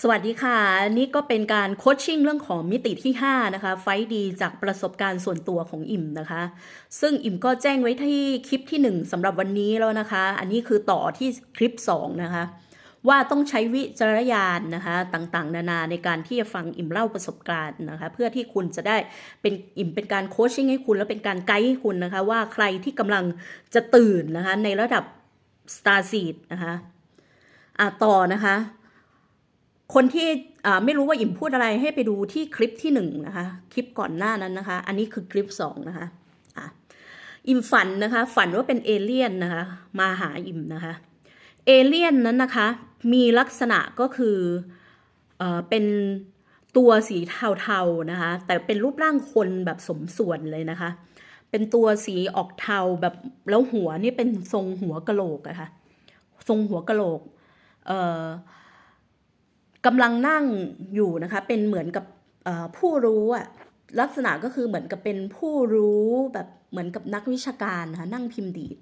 สวัสดีค่ะ นี่ก็เป็นการโคชชิ่งเรื่องของมิติที่ 5 นะคะ ไฟดีจากประสบการณ์ส่วนตัวของอิ่มนะคะ ซึ่งอิ่มก็แจ้งไว้ที่คลิปที่ 1สำหรับวันนี้แล้วนะคะ อันนี้คือต่อที่คลิป 2 นะคะ ว่าต้องใช้วิจารณญาณนะคะ ต่างๆ นานาในการที่จะฟังอิ่มเล่าประสบการณ์นะคะ เพื่อที่คุณจะได้เป็นอิ่มเป็นการโคชชิ่งให้คุณและเป็นการไกด์ให้คุณนะคะ ว่าใครที่กำลังจะตื่นนะคะในระดับ Star Seed นะคะอะต่อนะคะ คนที่ไม่รู้ว่าอิ่มพูดอะไรให้ไปดูที่คลิปที่หนึ่งนะคะ คลิปก่อนหน้านั้นนะคะ อันนี้คือคลิปสองนะคะอิ่มฝันนะคะ ฝันว่าเป็นเอเลี่ยนนะคะ มาหาอิ่มนะคะ เอเลี่ยนนั้นนะคะ มีลักษณะก็คือเอเป็นตัวสีเทาๆนะคะ แต่เป็นรูปร่างคนแบบสมส่วนเลยนะคะ เป็นตัวสีออกเทาแบบแล้วหัวนี่เป็นทรงหัวกะโหลกอะค่ะทรงหัวกะโหลก เอ่อ กำลังนั่งอยู่นะคะ เป็นเหมือนกับผู้รู้อะลักษณะก็คือเหมือนกับเป็นผู้รู้แบบเหมือนกับนักวิชาการนะคะนั่งพิมพ์ดีด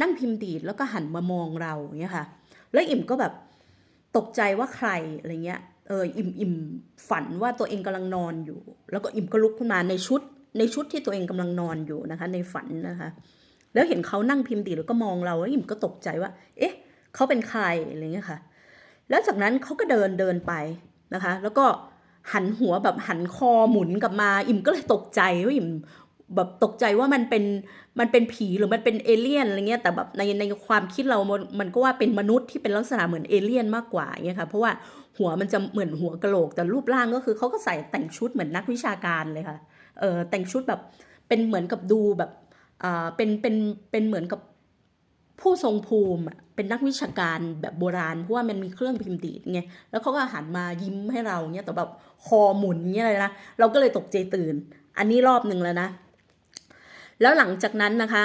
นั่งพิมพ์ดีดแล้วก็หันมามองเราเงี้ยค่ะ แล้วอิ่มก็แบบตกใจว่าใครอะไรเงี้ยเอออิ่มอิ่มฝันว่าตัวเองกำลังนอนอยู่ แล้วก็อิ่มก็ลุกขึ้นมาในชุด ในชุดที่ตัวเองกำลังนอนอยู่นะคะ ในฝันนะคะ แล้วเห็นเขานั่งพิมพ์ดีดแล้วก็มองเราแล้วอิ่มก็ตกใจว่า เอ๊ะเขาเป็นใครอะไรเงี้ยค่ะ แล้วจากนั้นเขาก็เดินเดินไปนะคะ แล้วก็หันหัวแบบหันคอหมุนกลับมา อิ่มก็เลยตกใจว่าอิ่มแบบตกใจว่ามันเป็นมันเป็นผีหรือมันเป็นเอเลี่ยนอะไรเงี้ยแต่แบบในในความคิดเรา มันก็ว่าเป็นมนุษย์ที่เป็นลักษณะเหมือนเอเลี่ยนมากกว่าเงี้ยค่ะเพราะว่าหัวมันจะเหมือนหัวกะโหลก แต่รูปร่างก็คือเขาก็ใส่แต่งชุดเหมือนนักวิชาการเลยค่ะเออแต่งชุดแบบเป็นเหมือนกับดูแบบอ่าเป็นเป็นเป็นเหมือนกับ ผู้ทรงภูมิเป็นนักวิชาการแบบโบราณเพราะว่ามันมีเครื่องพิมพ์ดีดไงแล้วเขาก็หันมายิ้มให้เราเนี่ยแต่แบบคอหมุนเนี่ยเลยนะเราก็เลยตกใจตื่น อันนี้รอบหนึ่งแล้วนะ แล้วหลังจากนั้นนะคะ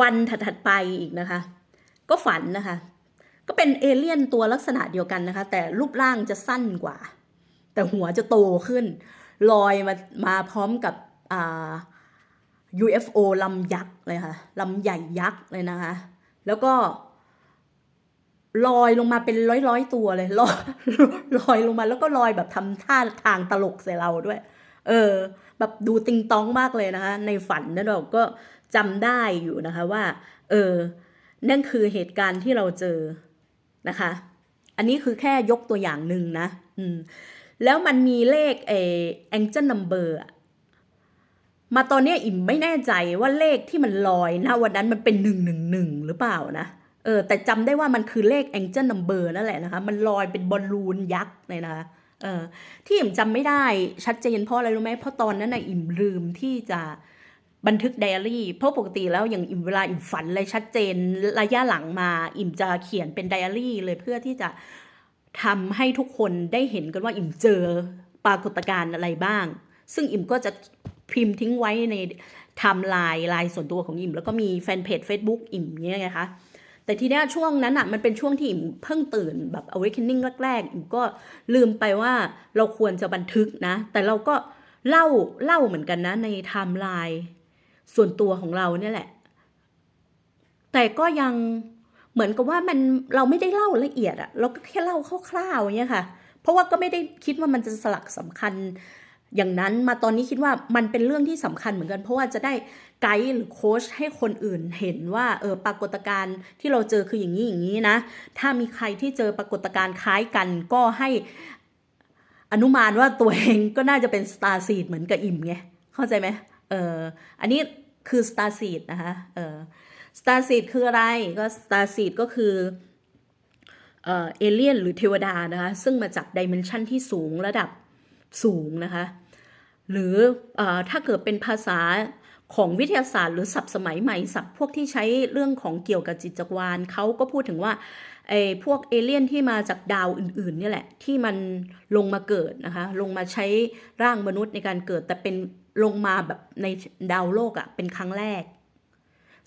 วันถัดๆไปอีกนะคะ ก็ฝันนะคะ ก็เป็นเอเลี่ยนตัวลักษณะเดียวกันนะคะ แต่รูปร่างจะสั้นกว่า แต่หัวจะโตขึ้นลอยมามาพร้อมกับอ่า UFO ลำยักษ์เลยค่ะลำใหญ่ยักษ์เลยนะคะ แล้วก็ลอยลงมาเป็นร้อยร้อยตัวเลยลอยลอยลงมาแล้วก็ลอยแบบทำท่าทางตลกใส่เราด้วย เออ แบบดูติงตองมากเลยนะคะ ในฝันนั้นเราก็จำได้อยู่นะคะว่า เออ นั่นคือเหตุการณ์ที่เราเจอนะคะ อันนี้คือแค่ยกตัวอย่างหนึ่งนะ อืม แล้วมันมีเลขเอ angel number อะ มาตอนนี้อิ่มไม่แน่ใจว่าเลขที่มันลอยนะวันนั้นมันเป็นหนึ่งหนึ่งหนึ่งหรือเปล่านะเออแต่จำได้ว่ามันคือเลข angel number นั่นแหละนะคะมันลอยเป็นบอลลูนยักษ์เลยนะคะเออที่อิ่มจำไม่ได้ชัดเจนเพราะอะไรรู้ไหมเพราะตอนนั้นนะอิ่มลืมที่จะบันทึกไดอารี่ เพราะปกติแล้วอย่างอิ่มเวลาอิ่มฝันอะไรชัดเจนระยะหลังมา อิ่มจะเขียนเป็นไดอารี่เลยเพื่อที่จะทำให้ทุกคนได้เห็นกันว่าอิ่มเจอปรากฏการณ์อะไรบ้าง ซึ่งอิ่มก็จะ พิมพ์ทิ้งไว้ในไทม์ไลน์ไลน์ส่วนตัวของอิ่ม แล้วก็มีแฟนเพจ Facebook อิ่มเนี้ยไงคะแต่ทีเนี้ยช่วงนั้นอะมันเป็นช่วงที่อิ่มเพิ่งตื่นแบบ awakening แรกๆอิ่มก็ลืมไปว่าเราควรจะบันทึกนะ แต่เราก็เล่าเล่าเหมือนกันนะในไทม์ไลน์ส่วนตัวของเราเนี่ยแหละ แต่ก็ยังเหมือนกับว่ามันเราไม่ได้เล่าละเอียดอะเราก็แค่เล่าคร่าวๆอย่างเงี้ยค่ะ เพราะว่าก็ไม่ได้คิดว่ามันจะสลักสำคัญ อย่างนั้นมาตอนนี้คิดว่ามันเป็นเรื่องที่สำคัญเหมือนกัน เพราะว่าจะได้ไกด์หรือโค้ชให้คนอื่นเห็นว่าเออปรากฏการณ์ที่เราเจอคืออย่างนี้อย่างนี้นะ ถ้ามีใครที่เจอปรากฏการณ์คล้ายกันก็ให้อนุมานว่าตัวเองก็น่าจะเป็นสตาร์ซีดเหมือนกับอิ่มไงเข้าใจไหมเอออันนี้คือสตาร์ซีดนะคะเออสตาร์ซีดคืออะไรก็สตาร์ซีดก็คือเอ่อเอเลี่ยนหรือเทวดานะคะ ซึ่งมาจากดิเมนชันที่สูงระดับสูงนะคะ หรืออถ้าเกิดเป็นภาษาของวิทยาศาสตร์หรือศัพท์สมัยใหม่ศัพท์พวกที่ใช้เรื่องของเกี่ยวกับจิตจักรวาลเขาก็พูดถึงว่าไอ้พวกเอเลี่ยนที่มาจากดาวอื่นๆนี่แหละ ที่มันลงมาเกิดนะคะ ลงมาใช้ร่างมนุษย์ในการเกิด แต่เป็นลงมาแบบในดาวโลกอะ่ะเป็นครั้งแรก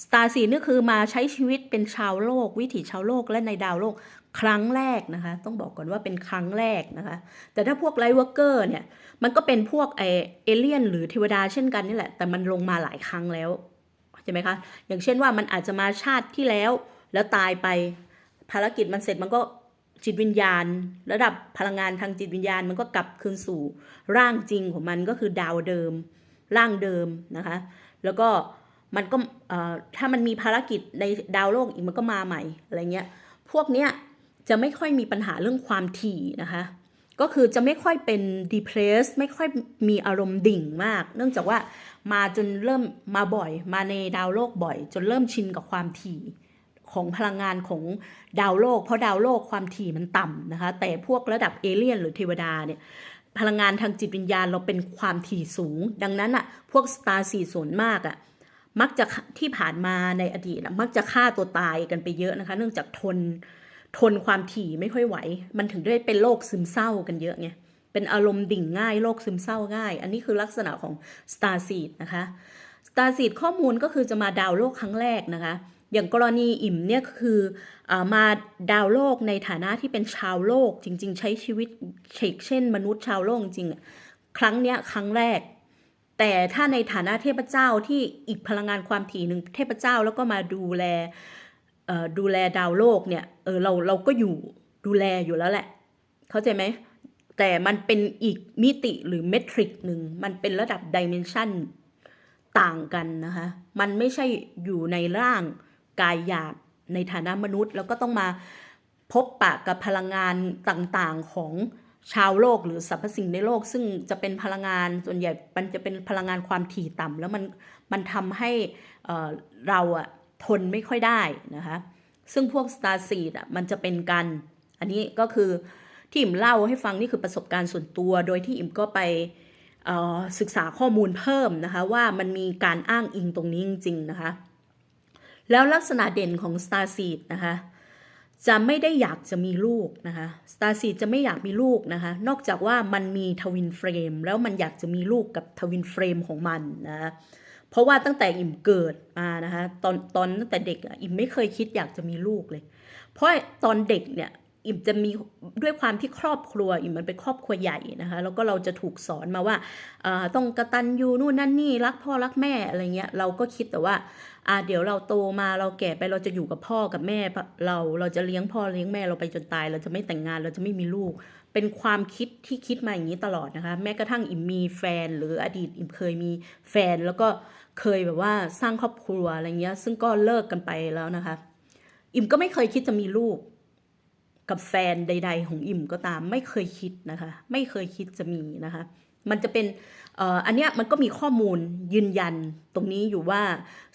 สตาร์ซีนี่คือมาใช้ชีวิตเป็นชาวโลก วิถีชาวโลกและในดาวโลกครั้งแรกนะคะ ต้องบอกก่อนว่าเป็นครั้งแรกนะคะ แต่ถ้าพวกไลท์วอร์เกอร์เนี่ย มันก็เป็นพวกไอเอเลี่ยนหรือเทวดาเช่นกันนี่แหละ แต่มันลงมาหลายครั้งแล้วใช่ไหมคะ อย่างเช่นว่ามันอาจจะมาชาติที่แล้ว แล้วตายไปภารกิจมันเสร็จมันก็จิตวิญญาณ ระดับพลังงานทางจิตวิญญาณมันก็กลับคืนสู่ร่างจริงของมันก็คือดาวเดิม ร่างเดิมนะคะ แล้วก็ มันก็ถ้ามันมีภารกิจในดาวโลกอีกมันก็มาใหม่อะไรเงี้ยพวกเนี้ยจะไม่ค่อยมีปัญหาเรื่องความถี่นะคะก็คือจะไม่ค่อยเป็น depress ไม่ค่อยมีอารมณ์ดิ่งมาก เนื่องจากว่ามาจนเริ่มมาบ่อย มาในดาวโลกบ่อย จนเริ่มชินกับความถี่ของพลังงานของดาวโลก เพราะดาวโลกความถี่มันต่ำนะคะ แต่พวกระดับเอเลี่ยนหรือเทวดาเนี่ยพลังงานทางจิตวิญญาณเราเป็นความถี่สูง ดังนั้นอะพวกสตาร์สีส่วนมากอะ มักจะที่ผ่านมาในอดีตอะมักจะฆ่าตัวตายกันไปเยอะนะคะ เนื่องจากทนทนความถี่ไม่ค่อยไหว มันถึงได้เป็นโรคซึมเศร้ากันเยอะไงเป็นอารมณ์ดิ่งง่ายโรคซึมเศร้าง่าย อันนี้คือลักษณะของ Star Seed นะคะ Star Seed ข้อมูลก็คือจะมาดาวโลกครั้งแรกนะคะ อย่างกรณีอิ่มเนี่ยคืออมาดาวโลกในฐานะที่เป็นชาวโลกจริง ๆ ใช้ชีวิตเชกเช่น มนุษย์ชาวโลกจริงครั้งเนี้ยครั้งแรก แต่ถ้าในฐานะเทพเจ้าที่อีกพลังงานความถี่หนึ่งเทพเจ้าแล้วก็มาดูแลดูแลดาวโลกเนี่ยเออเราเราก็อยู่ดูแลอยู่แล้วแหละ เข้าใจไหมแต่มันเป็นอีกมิติหรือเมทริกหนึ่งมันเป็นระดับดิเมนชันต่างกันนะคะ มันไม่ใช่อยู่ในร่างกายหยาบในฐานะมนุษย์ แล้วก็ต้องมาพบปะกับพลังงานต่างๆของ ชาวโลกหรือสรรพสิ่งในโลก ซึ่งจะเป็นพลังงานส่วนใหญ่มันจะเป็นพลังงานความถี่ต่ำแล้วมันมันทำให้เราอะทนไม่ค่อยได้นะคะซึ่งพวก Star Seed อะมันจะเป็นกัน อันนี้ก็คือที่อิมเล่าให้ฟังนี่คือประสบการณ์ส่วนตัว โดยที่อิมก็ไปศึกษาข้อมูลเพิ่มนะคะว่ามันมีการอ้างอิงตรงนี้จริงๆนะคะแล้วลักษณะเด่นของ Star Seed นะคะ จะไม่ได้อยากจะมีลูกนะคะสตาร์ซีจะไม่อยากมีลูกนะคะ นอกจากว่ามันมีทวินเฟรมแล้วมันอยากจะมีลูกกับทวินเฟรมของมันนะคะเพราะว่าตั้งแต่อิ่มเกิดมานะคะตอนตอนตั้งแต่เด็กอะอิ่มไม่เคยคิดอยากจะมีลูกเลย เพราะตอนเด็กเนี่ย อิ่มจะมีด้วยความที่ครอบครัวอิ่มมันเป็นครอบครัวใหญ่นะคะแล้วก็เราจะถูกสอนมาว่าต้องกระตันยูนู่นนั่นนี่รักพ่อรักแม่อะไรเงี้ยเราก็คิดแต่ว่าอ่าเดี๋ยวเราโตมาเราแก่ไปเราจะอยู่กับพ่อกับแม่เราเราจะเลี้ยงพ่อเลี้ยงแม่เราไปจนตาย เราจะไม่แต่งงานเราจะไม่มีลูก เป็นความคิดที่คิดมาอย่างนี้ตลอดนะคะ แม้กระทั่งอิมมีแฟน หรืออดีตอิมเคยมีแฟน แล้วก็เคยแบบว่าสร้างครอบครัวอะไรเงี้ย ซึ่งก็เลิกกันไปแล้วนะคะ อิมก็ไม่เคยคิดจะมีลูก กับแฟนใด ๆ ของอิ่มก็ตามไม่เคยคิดนะคะ ไม่เคยคิดจะมีนะคะ มันจะเป็นอันเนี้ยมันก็มีข้อมูลยืนยันตรงนี้อยู่ว่า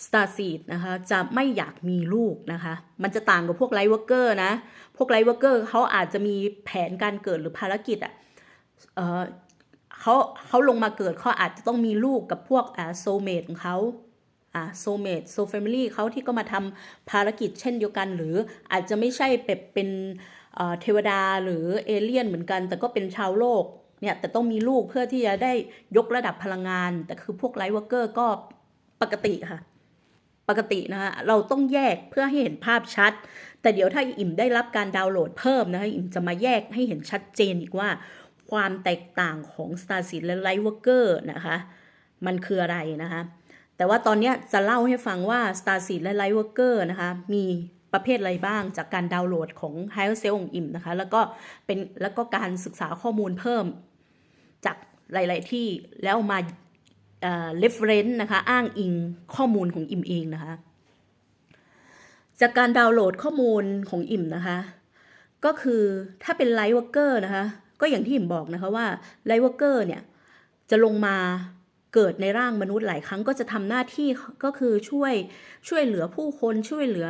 Star Seed นะคะจะไม่อยากมีลูกนะคะ มันจะต่างกับพวกไลท์วอร์เกอร์นะ พวกไลท์วอร์เกอร์เขาอาจจะมีแผนการเกิดหรือภารกิจอะ่ะเเขาเขาลงมาเกิดเขาอาจจะต้องมีลูกกับพวกอ่าโซเมดของเขาอ่าโซเมดโซแฟมิลี่เขาที่ก็มาทำภารกิจเช่นเดียวกัน หรืออาจจะไม่ใช่เป็นเอ่อ เทวดาหรือเอเลี่ยนเหมือนกัน แต่ก็เป็นชาวโลกเนี่ยแต่ต้องมีลูกเพื่อที่จะได้ยกระดับพลังงาน แต่คือพวกไลท์วอร์เกอร์ก็ปกติค่ะ ปกตินะคะเราต้องแยกเพื่อให้เห็นภาพชัด แต่เดี๋ยวถ้าอิ่มได้รับการดาวน์โหลดเพิ่มนะคะอิ่มจะมาแยกให้เห็นชัดเจนอีกว่า ความแตกต่างของ Star Seed และ Light Worker นะคะมันคืออะไรนะคะแต่ว่าตอนนี้จะเล่าให้ฟังว่า Star Seed และ Light Worker นะคะมี ประเภทอะไรบ้างจากการดาวน์โหลดของ h i g h Cell องอิ่มนะคะ แล้วก็เป็นแล้วก็การศึกษาข้อมูลเพิ่มจากหลาย ๆ ที่แล้วมาเอ่อ reference นะคะอ้างอิงข้อมูลของอิ่มเองนะคะ จากการดาวน์โหลดข้อมูลของอิ่มนะคะ ก็คือถ้าเป็นไลท์วอร์เกอร์นะคะก็อย่างที่อิ่มบอกนะคะว่าไลท์วอร์เกอร์เนี่ยจะลงมาเกิดในร่างมนุษย์หลายครั้งก็จะทำหน้าที่ก็คือช่วยช่วยเหลือผู้คนช่วยเหลือ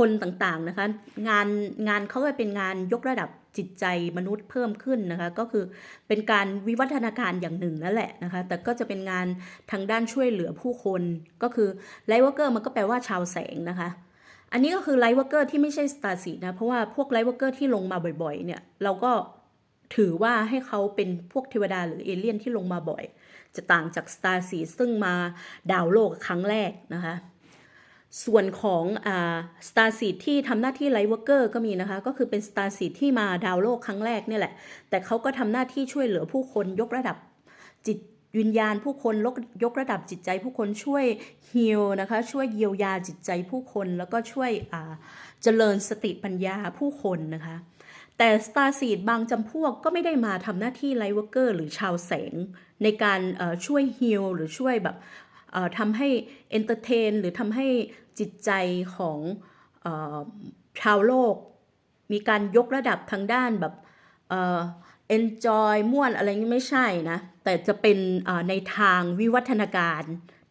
คนต่างๆนะคะงานงานเขาก็เป็นงานยกระดับจิตใจมนุษย์เพิ่มขึ้นนะคะก็คือเป็นการวิวัฒนาการอย่างหนึ่งนั่นแหละนะคะแต่ก็จะเป็นงานทางด้านช่วยเหลือผู้คนก็คือไลท์วอร์เกอร์มันก็แปลว่าชาวแสงนะคะ อันนี้ก็คือไลท์วอร์เกอร์ที่ไม่ใช่สตาร์ซีนะเพราะว่าพวกไลท์วอร์เกอร์ที่ลงมาบ่อยๆเนี่ยเราก็ถือว่าให้เขาเป็นพวกเทวดาหรือเอเลี่ยนที่ลงมาบ่อย จะต่างจากสตาร์ซีซึ่งมาดาวโลกครั้งแรกนะคะ ส่วนของอ่าสตาร์ซีดที่ทำหน้าที่ไลท์วอร์เกอร์ก็มีนะคะ ก็คือเป็นสตาร์ซีดที่มาดาวโลกครั้งแรกนี่แหละ แต่เขาก็ทำหน้าที่ช่วยเหลือผู้คนยกระดับจิตวิญญาณผู้คนลกยกระดับจิตใจผู้คนช่วยฮีลนะคะ ช่วยเยียวยาจิตใจผู้คนแล้วก็ช่วยเจริญสติปัญญาผู้คนนะคะ แต่สตาร์ซีดบางจำพวกก็ไม่ได้มาทำหน้าที่ไลท์วอร์เกอร์หรือชาวแสง ในการช่วยฮีลหรือช่วยแบบ ทำให้เอนเตอร์เทนหรือทำให้จิตใจของออชาวโลก มีการยกระดับทางด้านแบบเอ่อ enjoy ม่วนอะไรนี้ไม่ใช่นะ แต่จะเป็นในทางวิวัฒนาการ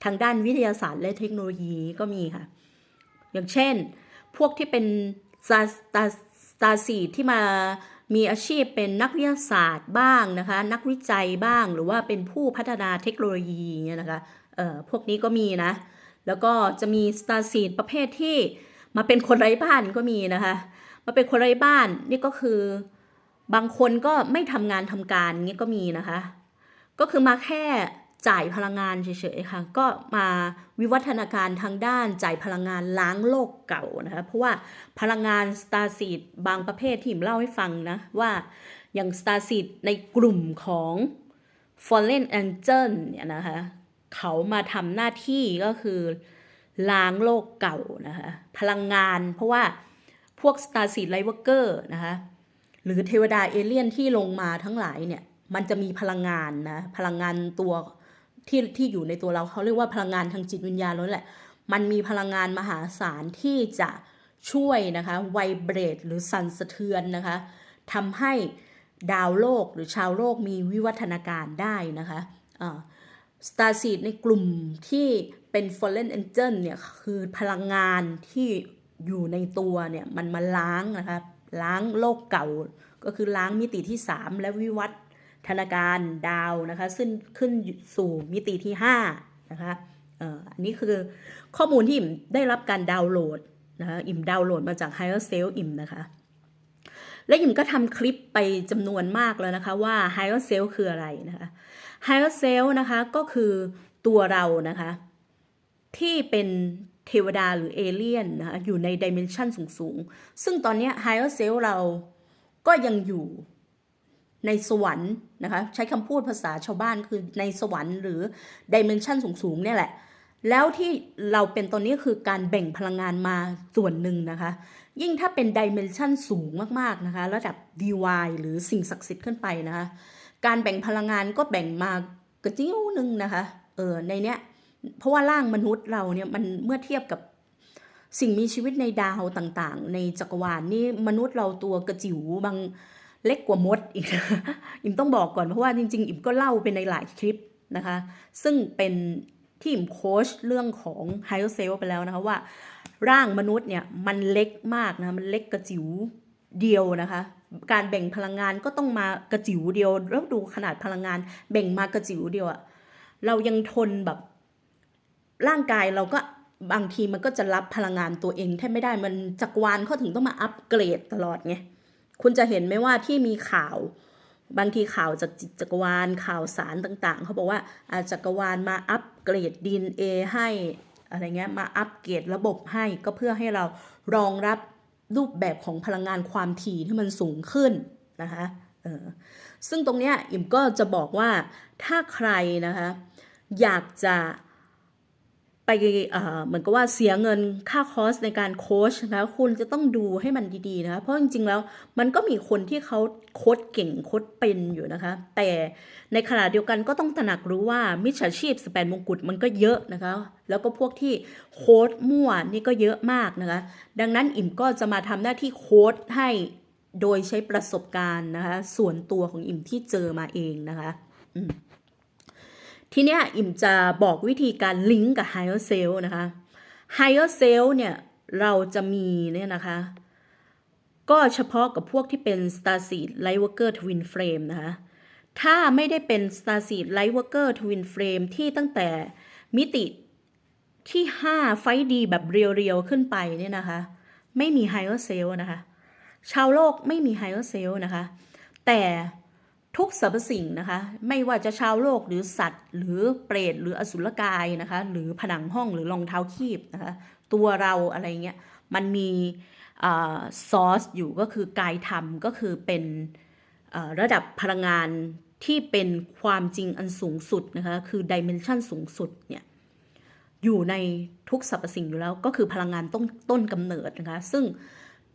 ทางด้านวิทยาศาสตร์และเทคโนโลยีก็มีค่ะ อย่างเช่น พวกที่เป็นสตาสตาสตาซีที่มามีอาชีพเป็นนักวิทยาศาสตร์บ้างนะคะ นักวิจัยบ้างหรือว่าเป็นผู้พัฒนาเทคโนโลยีเนี่ยนะคะ พวกนี้ก็มีนะ แล้วก็จะมีสตาร์ซีดประเภทที่มาเป็นคนไร้บ้านก็มีนะคะ มาเป็นคนไร้บ้านนี่ก็คือบางคนก็ไม่ทำงานทำการเงี้ก็มีนะคะ ก็คือมาแค่จ่ายพลังงานเฉยๆค่ะ ก็มาวิวัฒนาการทางด้านจ่ายพลังงานล้างโลกเก่านะคะ เพราะว่าพลังงานสตาร์ซีดบางประเภทที่ผมเล่าให้ฟังนะ ว่าอย่างสตาร์ซีดในกลุ่มของ Fallen Angel เนี่ยนะคะ เขามาทำหน้าที่ก็คือล้างโลกเก่านะคะพลังงานเพราะว่าพวก Star Seed Lightworker นะคะหรือเทวดาเอเลี่ยนที่ลงมาทั้งหลายเนี่ยมันจะมีพลังงานนะพลังงานตัวที่ที่อยู่ในตัวเราเขาเรียกว่าพลังงานทางจิตวิญญาณนั่นแหละ มันมีพลังงานมหาศาลที่จะช่วยนะคะไวเบรดหรือสั่นสะเทือนนะคะทำให้ดาวโลกหรือชาวโลกมีวิวัฒนาการได้นะคะ สตาร์ซีดในกลุ่มที่เป็น Fallen Angel เนี่ยคือพลังงานที่อยู่ในตัวเนี่ยมันมาล้างนะคะล้างโลกเก่า ก็คือล้างมิติที่ 3 และวิวัฒนาการดาวนะคะซึ่งขึ้นสู่มิติที่5นะคะเอ่ออันนี้คือข้อมูลที่อิ่มได้รับการดาวน์โหลดนะคะอิ่มดาวน์โหลดมาจาก Higher Self อิ่มนะคะและอิ่มก็ทำคลิปไปจำนวนมากแล้วนะคะว่า Higher Self คืออะไรนะคะ Higher Self นะคะก็คือตัวเรานะคะ ที่เป็นเทวดาหรือเอเลี่ยนนะคะอยู่ในดิเมนชันสูงๆ ซึ่งตอนนี้ Higher Self เราก็ยังอยู่ในสวรรค์นะคะใช้คำพูดภาษาชาวบ้านคือในสวรรค์หรือดิเมนชันสูงๆเนี่ยแหละ แล้วที่เราเป็นตอนนี้คือการแบ่งพลังงานมาส่วนหนึ่งนะคะ ยิ่งถ้าเป็นดิเมนชันสูงมากๆนะคะ ระดับ DY หรือสิ่งศักดิ์สิทธิ์ขึ้นไปนะคะ การแบ่งพลังงานก็แบ่งมากระจิ้วหนึ่งนะคะ เออในเนี้ย เพราะว่าร่างมนุษย์เราเนี่ยมันเมื่อเทียบกับสิ่งมีชีวิตในดาวต่างๆ ในจักรวาลนี่มนุษย์เราตัวกระจิ๋วบางเล็กกว่ามดอีกอิมต้องบอกก่อนเพราะว่าจริง ๆ อิมก็เล่าไปในหลายคลิปนะคะ ซึ่งเป็นที่อิมโค้ชเรื่องของไฮโอเซลไปแล้วนะคะว่า ร่างมนุษย์เนี่ยมันเล็กมากนะมันเล็กกระจิ๋ว เดียวนะคะ การแบ่งพลังงานก็ต้องมากระจิ๋วเดียวแล้วดูขนาดพลังงาน แบ่งมากระจิ๋วเดียวอะเรายังทนแบบ ร่างกายเราก็บางทีมันก็จะรับพลังงานตัวเองแทบไม่ได้มันจักรวาลเขาถึงต้องมาอัปเกรดตลอดไงคุณจะเห็นไหมว่าที่มีข่าวบางทีข่าวจากจักรวาลข่าวสารต่างๆ เขาบอกว่าอาจักรวาลมาอัปเกรด DNA ให้อะไรเงี้ยมาอัปเกรดระบบให้ก็เพื่อให้เรารองรับ รูปแบบของพลังงานความถี่ที่มันสูงขึ้นนะคะซึ่งตรงเนี้ยอิ่มก็จะบอกว่าถ้าใครนะคะอยากจะ ไปเหมือนกับว่าเสียเงินค่าคอร์สในการโค้ชนะคะคุณจะต้องดูให้มันดีๆนะคะเพราะจริงๆแล้วมันก็มีคนที่เขาโค้ชเก่งโค้ชเป็นอยู่นะคะ แต่ในขณะเดียวกันก็ต้องตระหนักรู้ว่ามิจฉาชีพสแปนมงกุฎมันก็เยอะนะคะ แล้วก็พวกที่โค้ดมั่วนี่ก็เยอะมากนะคะ ดังนั้นอิ่มก็จะมาทำหน้าที่โค้ดให้โดยใช้ประสบการณ์นะคะ ส่วนตัวของอิ่มที่เจอมาเองนะคะ อืม ทีเนี้ยอิ่มจะบอกวิธีการลิงก์กับ Higher Self นะคะ Higher Self เนี่ย เราจะมีเนี่ยนะคะ ก็เฉพาะกับพวกที่เป็น Starseed Lightworker Twin Flame นะคะ ถ้าไม่ได้เป็น Starseed Lightworker Twin Flame ที่ตั้งแต่มิติที่ 5 ไฟดีแบบเรียวๆ ขึ้นไปเนี่ยนะคะ ไม่มี Higher Self นะคะ ชาวโลกไม่มี Higher Self นะคะ แต่ ทุกสรรพสิ่งนะคะ ไม่ว่าจะชาวโลกหรือสัตว์ หรือเปรตหรืออสุรกายนะคะ หรือผนังห้องหรือรองเท้าคีบนะคะ ตัวเราอะไรเงี้ยมันมีซอสอยู่ก็คือกายธรรมก็คือเป็นระดับพลังงานที่เป็นความจริงอันสูงสุดนะคะ คือดิเมนชันสูงสุดเนี่ยอยู่ในทุกสรรพสิ่งอยู่แล้วก็คือพลังงานต้นต้นกำเนิดนะคะ ซึ่ง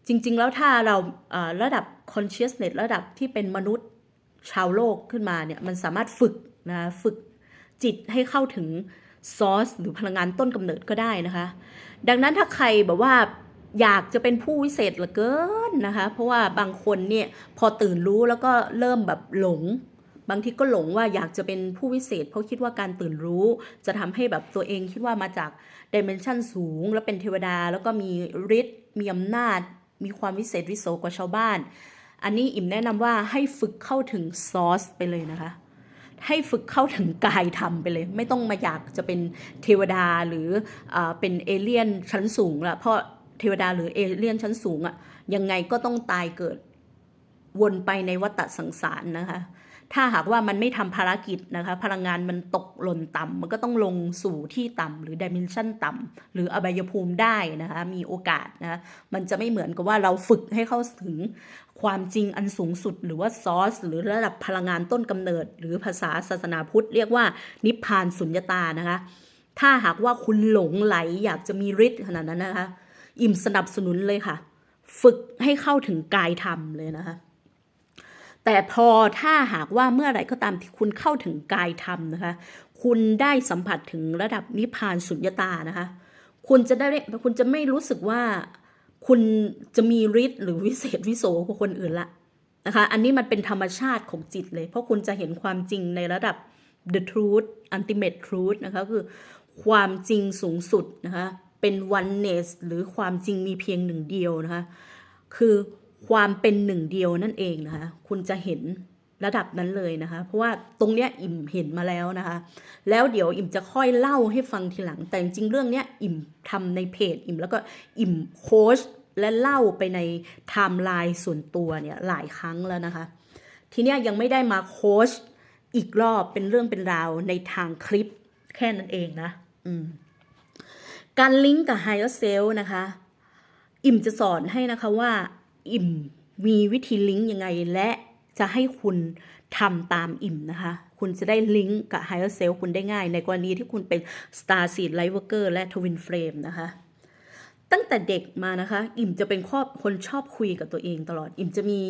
จริง ๆ แล้วถ้าเราระดับ consciousness ระดับที่เป็นมนุษย์ ชาวโลกขึ้นมาเนี่ยมันสามารถฝึกนะฝึกจิตให้เข้าถึงซอสหรือพลังงานต้นกำเนิดก็ได้นะคะ ดังนั้นถ้าใครแบบว่าอยากจะเป็นผู้วิเศษเหลือเกินนะคะ เพราะว่าบางคนเนี่ยพอตื่นรู้แล้วก็เริ่มแบบหลง บางทีก็หลงว่าอยากจะเป็นผู้วิเศษ เพราะคิดว่าการตื่นรู้ จะทำให้แบบตัวเองคิดว่ามาจากดิเมนชันสูง แล้วเป็นเทวดาแล้วก็มีฤทธิ์มีอำนาจ มีความวิเศษวิโสกว่าชาวบ้าน อันนี้อิ่มแนะนำว่าให้ฝึกเข้าถึงซอสไปเลยนะคะ ให้ฝึกเข้าถึงกายธรรมไปเลย ไม่ต้องมาอยากจะเป็นเทวดาหรืออเป็นเอเลี่ยนชั้นสูงละเพราะเทวดาหรือเอเลี่ยนชั้นสูงอะยังไงก็ต้องตายเกิดวนไปในวัฏสังสารนะคะ ถ้าหากว่ามันไม่ทำภารกิจนะคะ พลังงานมันตกหล่นต่ำมันก็ต้องลงสู่ที่ต่ำหรือดิเมนชันต่ำหรืออบายภูมิได้นะคะ มีโอกาสนะคะมันจะไม่เหมือนกับว่าเราฝึกให้เข้าถึงความจริงอันสูงสุด หรือว่าซอส หรือระดับพลังงานต้นกำเนิด หรือภาษาศาสนาพุทธ เรียกว่านิพพานสุญญตานะคะ ถ้าหากว่าคุณหลงไหลอยากจะมีฤทธิ์ขนาดนั้นนะคะ อิ่มสนับสนุนเลยค่ะ ฝึกให้เข้าถึงกายธรรมเลยนะคะ แต่พอถ้าหากว่าเมื่อไหร่ก็ตามที่คุณเข้าถึงกายธรรมนะคะ คุณได้สัมผัสถึงระดับนิพพานสุญญตานะคะ คุณจะได้คุณจะไม่รู้สึกว่าคุณจะมีฤทธิ์หรือวิเศษวิโสกว่าคนอื่นละนะคะ อันนี้มันเป็นธรรมชาติของจิตเลย เพราะคุณจะเห็นความจริงในระดับ the truth ultimate truth นะคะคือความจริงสูงสุดนะคะเป็น oneness หรือความจริงมีเพียงหนึ่งเดียวนะคะ คือ ความเป็นหนึ่งเดียวนั่นเองนะคะ คุณจะเห็นระดับนั้นเลยนะคะ เพราะว่าตรงเนี้ยอิ่มเห็นมาแล้วนะคะ แล้วเดี๋ยวอิ่มจะค่อยเล่าให้ฟังทีหลัง แต่จริงเรื่องเนี้ยอิ่มทำในเพจอิ่มแล้วก็อิ่มโค้ชและเล่าไปในไทม์ไลน์ส่วนตัวเนี่ยหลายครั้งแล้วนะคะ ทีเนี้ยยังไม่ได้มาโค้ชอีกรอบเป็นเรื่องเป็นราวในทางคลิปแค่นั้นเองนะ อืม การลิงก์กับ Higher Self นะคะ อิ่มจะสอนให้นะคะว่า อิ่ม มีวิธีลิงก์ยังไงและจะให้คุณทำตามอิ่มนะคะ คุณจะได้ลิงก์กับ Higher Self คุณได้ง่าย ในกรณีที่คุณเป็น Star Seed Lightworker และ Twin Flame นะคะ ตั้งแต่เด็กมานะคะ อิ่มจะเป็นครอบคนชอบคุยกับตัวเองตลอด อิ่มจะมี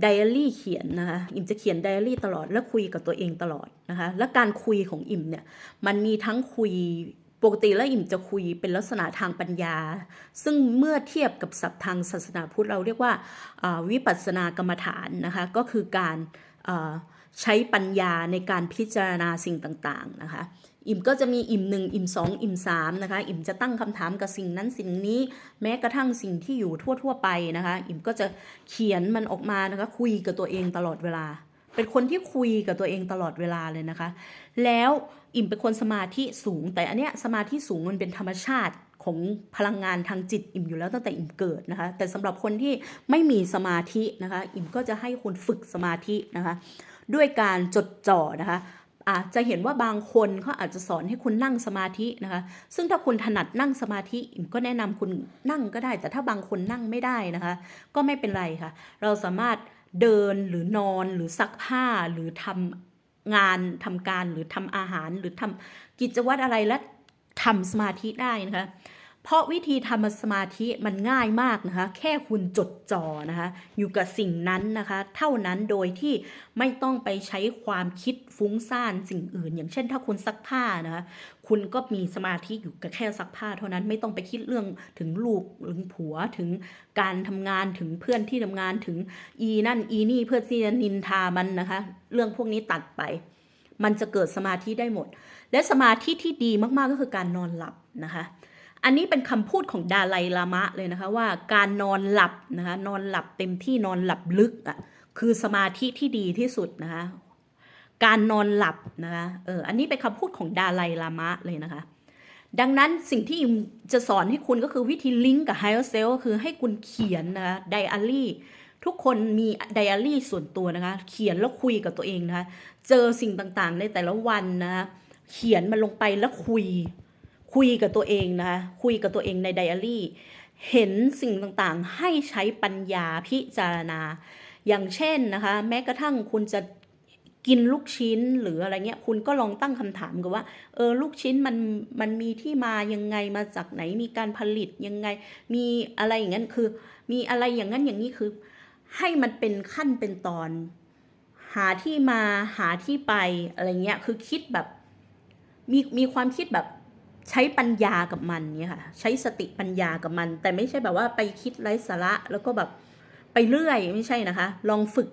ไดอารี่เขียนนะคะ อิ่มจะเขียนไดอารี่ตลอดและคุยกับตัวเองตลอดนะคะ และการคุยของอิ่มเนี่ย มันมีทั้งคุย ปกติแล้วอิ่มจะคุยเป็นลักษณะทางปัญญา ซึ่งเมื่อเทียบกับศัพท์ทางศาสนาพุทธเราเรียกว่าวิปัสสนากรรมฐานนะคะก็คือการใช้ปัญญาในการพิจารณาสิ่งต่างๆนะคะอิ่มก็จะมีอิ่มหนึ่งอิ่มสองอิ่มสามนะคะอิ่มจะตั้งคำถามกับสิ่งนั้นสิ่งนี้แม้กระทั่งสิ่งที่อยู่ทั่ว ๆ ไปนะคะอิ่มก็จะเขียนมันออกมานะคะคุยกับตัวเองตลอดเวลา เป็นคนที่คุยกับตัวเองตลอดเวลาเลยนะคะ แล้ว อิ่มเป็นคนสมาธิสูง แต่อันเนี้ยสมาธิสูงมันเป็นธรรมชาติของพลังงานทางจิตอิ่มอยู่แล้วตั้งแต่อิ่มเกิดนะคะ แต่สำหรับคนที่ไม่มีสมาธินะคะ อิ่มก็จะให้คุณฝึกสมาธินะคะ ด้วยการจดจ่อนะคะอาจจะเห็นว่าบางคนเขาอาจจะสอนให้คุณนั่งสมาธินะคะ ซึ่งถ้าคุณถนัดนั่งสมาธิอิ่มก็แนะนำคุณนั่งก็ได้ แต่ถ้าบางคนนั่งไม่ได้นะคะ ก็ไม่เป็นไรค่ะ เราสามารถเดินหรือนอนหรือซักผ้าหรือทำ งานทำการหรือทำอาหารหรือทำกิจวัตรอะไรและทำสมาธิได้นะคะเพราะวิธีทำสมาธิมันง่ายมากนะคะ แค่คุณจดจ่อนะคะ อยู่กับสิ่งนั้นนะคะ เท่านั้นโดยที่ไม่ต้องไปใช้ความคิดฟุ้งซ่านสิ่งอื่น อย่างเช่นถ้าคุณซักผ้านะคะคุณก็มีสมาธิอยู่กับแค่ซักผ้าเท่านั้นไม่ต้องไปคิดเรื่องถึงลูกถึงผัวถึงการทำงานถึงเพื่อนที่ทำงานถึงอีนั่นอีนี่เพื่อที่จะนินทามันนะคะ เรื่องพวกนี้ตัดไป มันจะเกิดสมาธิได้หมด และสมาธิที่ดีมากๆก็คือการนอนหลับนะคะอันนี้เป็นคำพูดของดาไลลามะเลยนะคะว่าการนอนหลับนะคะนอนหลับเต็มที่นอนหลับลึกอะคือสมาธิที่ดีที่สุดนะคะ การนอนหลับนะคะเอออันนี้เป็นคำพูดของดาไลลามะเลยนะคะ ดังนั้นสิ่งที่อิมจะสอนให้คุณก็คือวิธีลิงก์กับ Higher Self ก็คือให้คุณเขียนนะคะไดอารี่ทุกคนมีไดอารี่ส่วนตัวนะคะ เขียนแล้วคุยกับตัวเองนะคะเจอสิ่งต่างๆ ในแต่ละวันนะคะเขียนมันลงไปแล้วคุย คุยกับตัวเองนะคะคุยกับตัวเองในไดอารี่ เห็นสิ่งต่างๆ ให้ใช้ปัญญาพิจารณา อย่างเช่นนะคะ แม้กระทั่งคุณจะ กินลูกชิ้นหรืออะไรเงี้ยคุณก็ลองตั้งคำถามกันว่าเออลูกชิ้นมันมันมีที่มายังไงมาจากไหนมีการผลิตยังไง มีอะไรอย่างนั้นคือ มีอะไรอย่างนั้นอย่างนี้คือ ให้มันเป็นขั้นเป็นตอน หาที่มาหาที่ไปอะไรเงี้ยคือคิดแบบมีมีความคิดแบบใช้ปัญญากับมันเนี่ยค่ะใช้สติปัญญากับมัน แต่ไม่ใช่แบบว่าไปคิดไร้สาระแล้วก็แบบไปเรื่อยไม่ใช่นะคะ ลองฝึก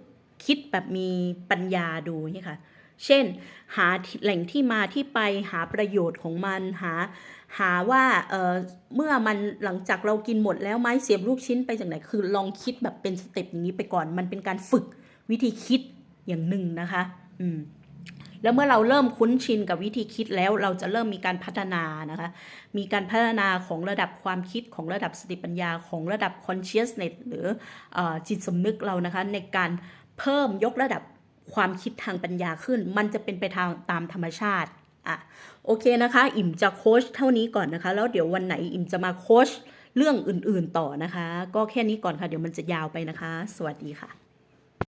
คิดแบบมีปัญญาดูนี่ค่ะ เช่น หาแหล่งที่มาที่ไปหาประโยชน์ของมันหา หาว่าเเมื่อมันหลังจากเรากินหมดแล้วไม้เสียบลูกชิ้นไปจากไหนคือลองคิดแบบเป็นสเต็ปอย่างนี้ไปก่อน มันเป็นการฝึกวิธีคิดอย่างหนึ่งนะคะ อืมแล้วเมื่อเราเริ่มคุ้นชินกับวิธีคิดแล้วเราจะเริ่มมีการพัฒนานะคะ มีการพัฒนาของระดับความคิดของระดับสติปัญญาของระดับ consciousness หรืออจิตสำนึกเรานะคะในการ เพิ่มยกระดับความคิดทางปัญญาขึ้น มันจะเป็นไปทางตามธรรมชาติอะโอเคนะคะ อิ่มจะโค้ชเท่านี้ก่อนนะคะ แล้วเดี๋ยววันไหนอิ่มจะมาโค้ชเรื่องอื่นๆต่อนะคะ ก็แค่นี้ก่อนค่ะ เดี๋ยวมันจะยาวไปนะคะ สวัสดีค่ะ